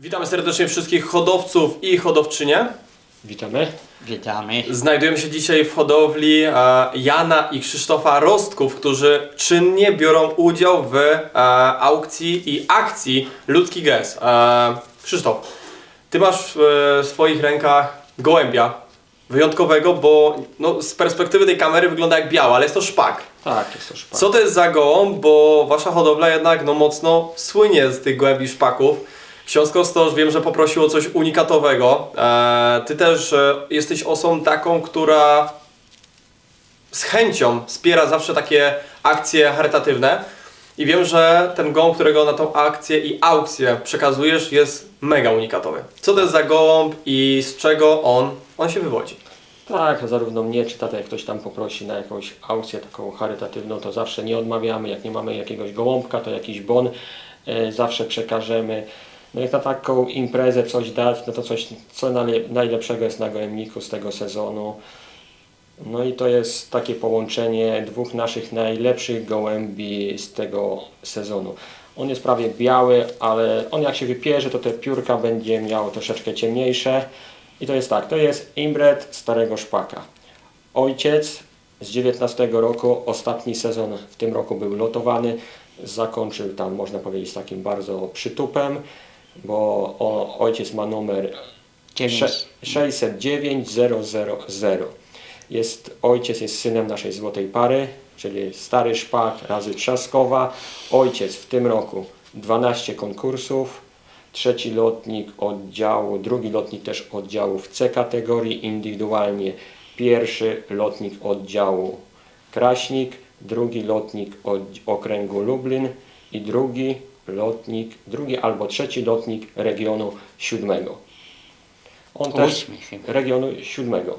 Witamy serdecznie wszystkich hodowców i hodowczynie. Witamy. Witamy. Znajdujemy się dzisiaj w hodowli e, Jana i Krzysztofa Rostków, którzy czynnie biorą udział w e, aukcji i akcji Ludzki Gez. E, Krzysztof, ty masz w e, swoich rękach gołębia wyjątkowego, bo no, z perspektywy tej kamery wygląda jak biała, ale jest to szpak. Tak, jest to szpak. Co to jest za gołąb, bo wasza hodowla jednak no, mocno słynie z tych gołębi szpaków. Ksiądz Kostosz wiem, że poprosił o coś unikatowego. E, ty też e, jesteś osobą taką, która z chęcią wspiera zawsze takie akcje charytatywne. I wiem, że ten gołąb, którego na tą akcję i aukcję przekazujesz jest mega unikatowy. Co to jest za gołąb i z czego on, on się wywodzi? Tak, zarówno mnie, czy tata, jak ktoś tam poprosi na jakąś aukcję taką charytatywną, to zawsze nie odmawiamy. Jak nie mamy jakiegoś gołąbka, to jakiś bon e, zawsze przekażemy. No jak na taką imprezę coś dać, no to coś, co najle- najlepszego jest na gołębniku z tego sezonu. No i to jest takie połączenie dwóch naszych najlepszych gołębi z tego sezonu. On jest prawie biały, ale on jak się wypierze, to te piórka będzie miało troszeczkę ciemniejsze. I to jest tak, to jest imbret starego szpaka. Ojciec z 19 roku, ostatni sezon w tym roku był lotowany, zakończył tam, można powiedzieć, takim bardzo przytupem, bo o, ojciec ma numer Dziewięć. 609 000. Jest, ojciec jest synem naszej złotej pary, czyli stary szpak razy trzaskowa. Ojciec w tym roku 12 konkursów, trzeci lotnik oddziału, drugi lotnik też oddziału w C kategorii indywidualnie, pierwszy lotnik oddziału Kraśnik, drugi lotnik od okręgu Lublin i drugi lotnik, drugi albo trzeci lotnik regionu siódmego. On też regionu siódmego.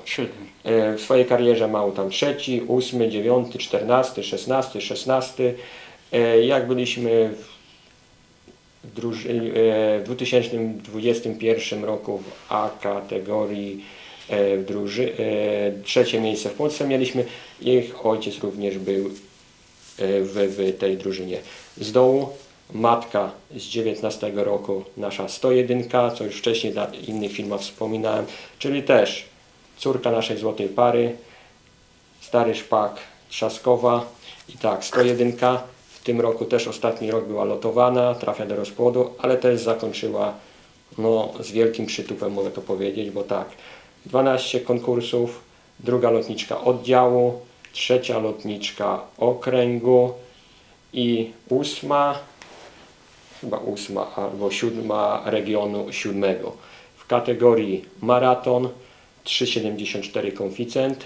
E, W swojej karierze mał tam trzeci, ósmy, dziewiąty, czternasty, szesnasty, szesnasty. E, Jak byliśmy w, druży- e, w 2021 roku w A kategorii w druży, trzecie miejsce w Polsce mieliśmy. Ich ojciec również był w, w tej drużynie. Z dołu matka z 19 roku, nasza 101, co już wcześniej dla innych filmach wspominałem, czyli też córka naszej złotej pary, stary szpak Trzaskowa i tak 101 w tym roku też ostatni rok była lotowana, trafia do rozpłodu, ale też zakończyła no, z wielkim przytupem mogę to powiedzieć, bo tak 12 konkursów, druga lotniczka oddziału, trzecia lotniczka okręgu i ósma chyba ósma albo siódma regionu siódmego. W kategorii maraton 3,74 koeficjent.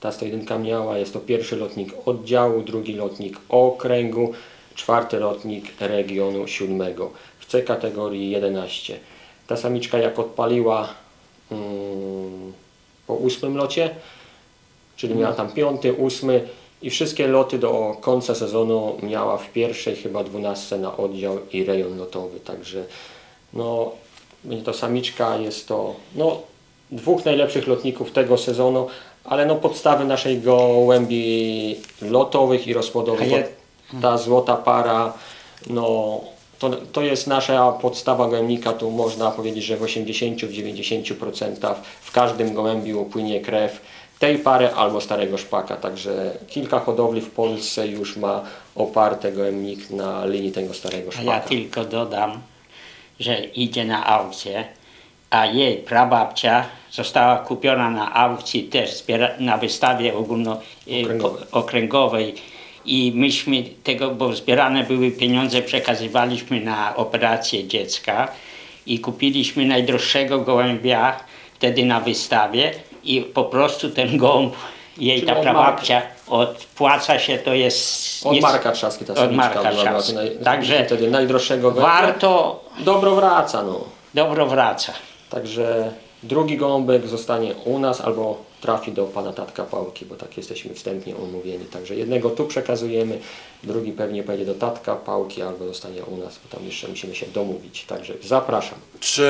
Ta 101 miała, jest to pierwszy lotnik oddziału, drugi lotnik okręgu, czwarty lotnik regionu siódmego. W C kategorii 11. Ta samiczka jak odpaliła mm, po ósmym locie, czyli miała tam piąty, ósmy i wszystkie loty do końca sezonu miała w pierwszej chyba dwunastce na oddział i rejon lotowy, także no będzie to samiczka, jest to no, dwóch najlepszych lotników tego sezonu, ale no podstawy naszej gołębi lotowych i rozpłodowych, ta złota para, no to, to jest nasza podstawa gołębnika, tu można powiedzieć, że w 80-90% w każdym gołębiu płynie krew tej pary albo starego szpaka, także kilka hodowli w Polsce już ma oparte gołębnik na linii tego starego A szpaka. ja tylko dodam, że idzie na aukcję, a jej prababcia została kupiona na aukcji też na wystawie ogólno e, Okręgowej. po- okręgowej i myśmy tego, bo zbierane były pieniądze, przekazywaliśmy na operację dziecka i kupiliśmy najdroższego gołębia wtedy na wystawie i po prostu ten gołąb, jej Czyli ta od prababcia odpłaca się, to jest... Od jest- Marka Trzaski ta Od Marka Trzaski. Także wtedy najdroższego warto, Dobro wraca, no. dobro wraca. Także drugi gołąbek zostanie u nas albo trafi do pana tatka Pałki, bo tak jesteśmy wstępnie umówieni. Także jednego tu przekazujemy, drugi pewnie pojedzie do tatka Pałki albo zostanie u nas, bo tam jeszcze musimy się domówić. Także zapraszam. Czy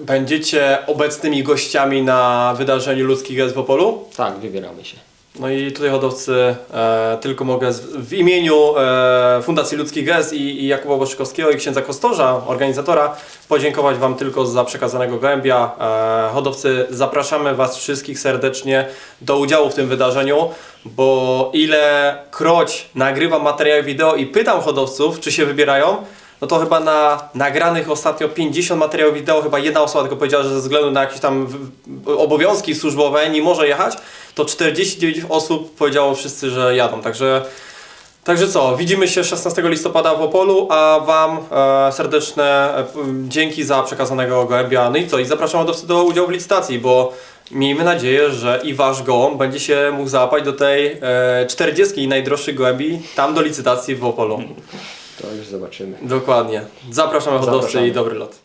będziecie obecnymi gościami na wydarzeniu Ludzki Gez w Opolu? Tak, wybieramy się. No i tutaj hodowcy e, tylko mogę z, w imieniu e, Fundacji Ludzki Gest i, i Jakuba Boszczykowskiego i księdza Kostorza, organizatora, podziękować Wam tylko za przekazanego gołębia. E, hodowcy, zapraszamy Was wszystkich serdecznie do udziału w tym wydarzeniu, bo ile kroć nagrywam materiały wideo i pytam hodowców, czy się wybierają, no to chyba na nagranych ostatnio 50 materiałów wideo, chyba jedna osoba tylko powiedziała, że ze względu na jakieś tam obowiązki służbowe nie może jechać, to 49 osób powiedziało wszyscy, że jadą. Także, także co, widzimy się 16 listopada w Opolu, a Wam e, serdeczne e, dzięki za przekazanego gołębia. No i co, i zapraszam hodowcy do udziału w licytacji, bo miejmy nadzieję, że i Wasz gołąb będzie się mógł załapać do tej e, 40 najdroższych gołębi tam do licytacji w Opolu. To już zobaczymy. Dokładnie. Zapraszamy hodowcy Zapraszamy. i dobry lot.